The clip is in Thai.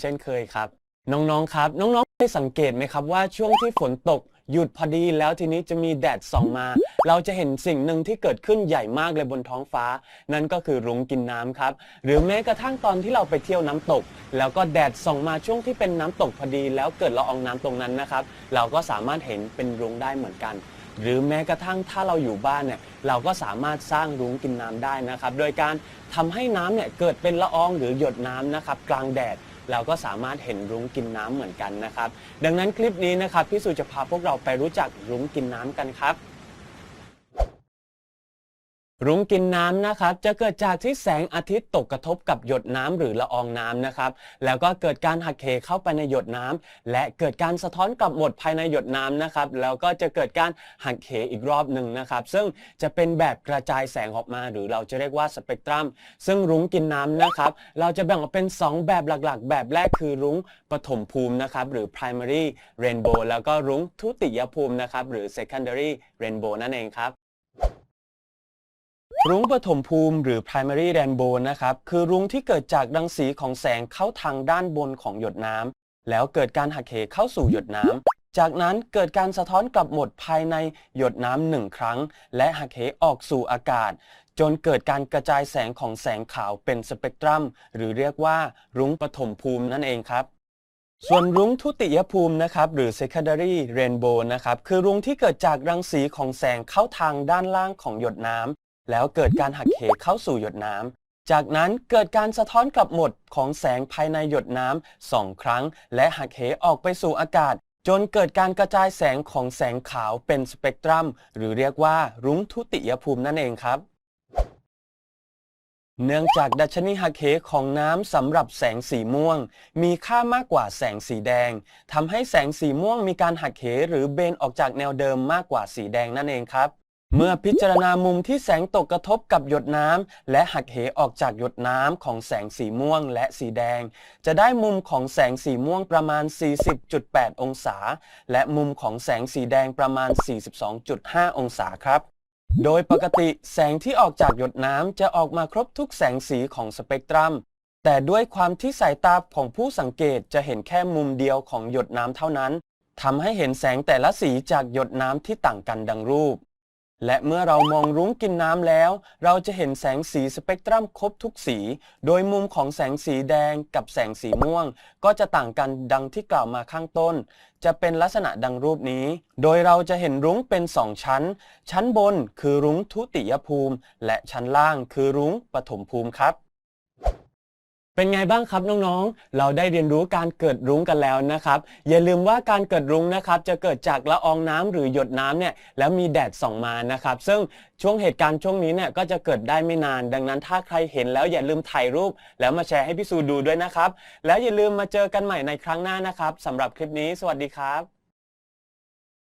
เช่นเคยครับ น้องๆครับ น้องๆได้สังเกตไหมครับว่าช่วงที่ฝนตกหยุดพอดีแล้วทีนี้จะมีแดดส่องมา เราจะเห็นสิ่งหนึ่งที่เกิดขึ้นใหญ่มากเลยบนท้องฟ้า นั่นก็คือรุ้งกินน้ำครับ หรือแม้กระทั่งตอนที่เราไปเที่ยวน้ำตก แล้วก็แดดส่องมาช่วงที่เป็นน้ำตกพอดี แล้วเกิดละอองน้ำตรงนั้นนะครับ เราก็สามารถเห็นเป็นรุ้งได้เหมือนกัน หรือแม้กระทั่งถ้าเราอยู่บ้านเนี่ยเราก็สามารถสร้างรุ้งกินน้ำได้นะครับ โดยการทำให้น้ำเนี่ยเกิดเป็นละอองหรือหยดน้ำนะครับกลางแดด เราก็สามารถเห็นรุ้งกินน้ำเหมือนกันนะครับ ดังนั้นคลิปนี้นะครับพี่สุจะพาพวกเราไปรู้จักรุ้งกินน้ำกันครับ รุ้งกินน้ำนะครับจะเกิดจากที่แสงอาทิตย์ตกกระทบกับหยดน้ำหรือละอองน้ำนะครับแล้วก็เกิดการหักเหเข้าไปในหยดน้ำและเกิดการสะท้อนกลับหมดภายในหยดน้ำนะครับแล้วก็จะเกิดการหักเหอีกรอบหนึ่งนะครับซึ่งจะเป็นแบบกระจายแสงออกมา หรือเราจะเรียกว่าสเปกตรัม ซึ่งรุ้งกินน้ำนะครับเราจะแบ่งออกเป็น 2 แบบหลักๆ แบบแรกคือรุ้งปฐมภูมินะครับหรือ primary rainbow แล้วก็รุ้งทุติยภูมินะครับหรือ secondary rainbow นั่นเองครับ รุ้งปฐมภูมิหรือ primary rainbow นะครับ คือรุ้งที่เกิดจากรังสีของแสงเข้าทางด้านบนของหยดน้ำ แล้วเกิดการหักเหเข้าสู่หยดน้ำ จากนั้นเกิดการสะท้อนกลับหมดภายในหยดน้ำหนึ่งครั้ง และหักเหออกสู่อากาศ จนเกิดการกระจายแสงของแสงขาวเป็นสเปกตรัม หรือเรียกว่ารุ้งปฐมภูมินั่นเองครับส่วนรุ้งทุติยภูมินะครับหรือ secondary rainbow นะครับคือรุ้งที่เกิดจากรังสีของแสงเข้าทางด้านล่างของหยดน้ำ แล้วเกิดการหักเหเข้าสู่หยดน้ำ จากนั้นเกิดการสะท้อนกลับหมดของแสงภายในหยดน้ำสองครั้ง และหักเหออกไปสู่อากาศ จนเกิดการกระจายแสงของแสงขาวเป็นสเปกตรัม หรือเรียกว่ารุ้งทุติยภูมินั่นเองครับเนื่องจากดัชนีหักเหของน้ำสำหรับแสงสีม่วง มีค่ามากกว่าแสงสีแดงทำให้แสงสีม่วงมีการหักเหหรือเบนออกจากแนวเดิมมากกว่าสีแดงนั่นเองครับ เมื่อพิจารณามุมที่แสงตกกระทบกับหยดน้ำและหักเหออกจากหยดน้ำของแสงสีม่วงและสีแดง จะได้มุมของแสงสีม่วงประมาณ 40.8 องศา และมุมของแสงสีแดงประมาณ 42.5 องศาครับ โดยปกติแสงที่ออกจากหยดน้ำจะออกมาครบทุกแสงสีของสเปกตรัม แต่ด้วยความที่สายตาของผู้สังเกตจะเห็นแค่มุมเดียวของหยดน้ำเท่านั้นทำให้เห็นแสงแต่ละสีจากหยดน้ำที่ต่างกันดังรูป และเมื่อเรามองรุ้งกินน้ำแล้ว เราจะเห็นแสงสีสเปกตรัมครบทุกสี โดยมุมของแสงสีแดงกับแสงสีม่วง ก็จะต่างกันดังที่กล่าวมาข้างต้น จะเป็นลักษณะดังรูปนี้ โดยเราจะเห็นรุ้งเป็นสองชั้น ชั้นบนคือรุ้งทุติยภูมิ และชั้นล่างคือรุ้งปฐมภูมิครับ เป็นไงบ้างครับน้องๆ เราได้เรียนรู้การเกิดรุ้งกันแล้วนะครับ อย่าลืมว่าการเกิดรุ้งนะครับจะเกิดจากละอองน้ำหรือหยดน้ำเนี่ยแล้วมีแดดส่องมานะครับ ซึ่งช่วงเหตุการณ์ช่วงนี้เนี่ยก็จะเกิดได้ไม่นาน ดังนั้นถ้าใครเห็นแล้วอย่าลืมถ่ายรูป แล้วมาแชร์ให้พี่ซูดูด้วยนะครับ แล้วอย่าลืมมาเจอกันใหม่ในครั้งหน้านะครับสำหรับคลิปนี้ สวัสดีครับ